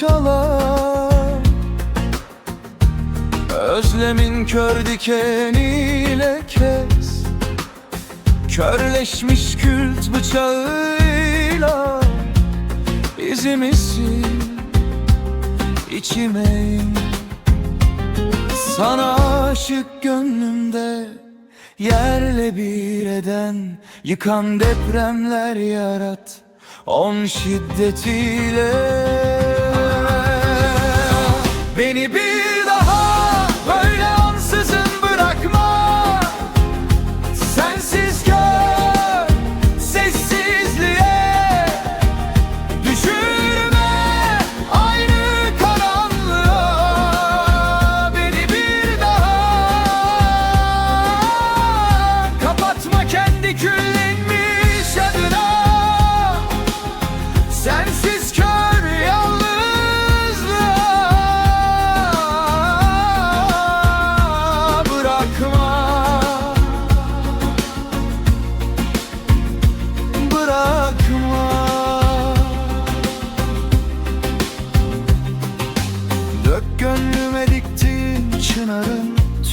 çalar. Özlemin kör dikeniyle kes. Körleşmiş kült bıçağıyla İzimi sil içime in. Sana aşık gönlümde Yerle bir eden Yıkan depremler yarat. On şiddetiyle Beni bir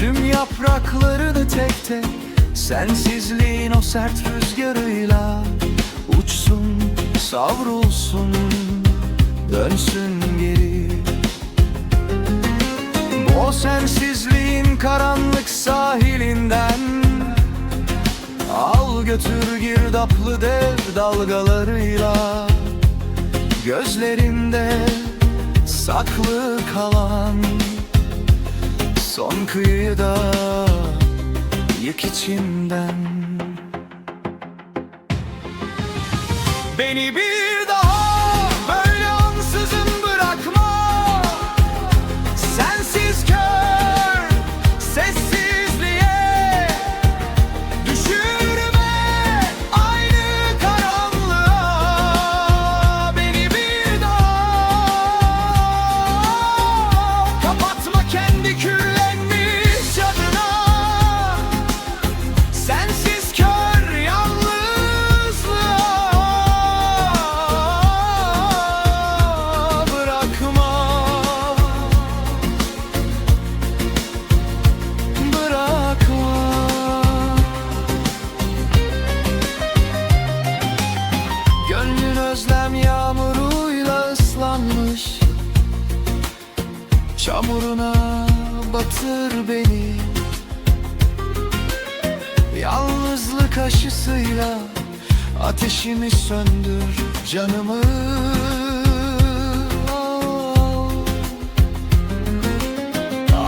Tüm yapraklarını tek tek Sensizliğin o sert rüzgarıyla Uçsun, savrulsun Dönsün geri. O sensizliğin karanlık sahilinden Al götür girdaplı dev dalgalarıyla Gözlerinde saklı kalan Son kıyıda yık içimden. Beni bir Çamuruna batır beni. Yalnızlık aşısıyla Ateşimi söndür canımı.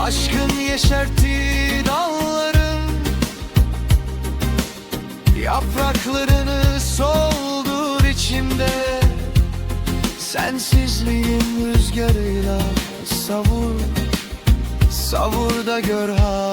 Aşkın yeşerttiği dalların Yapraklarını soldur içimde. Sensizliğin rüzgarıyla savur Savur da gör halimi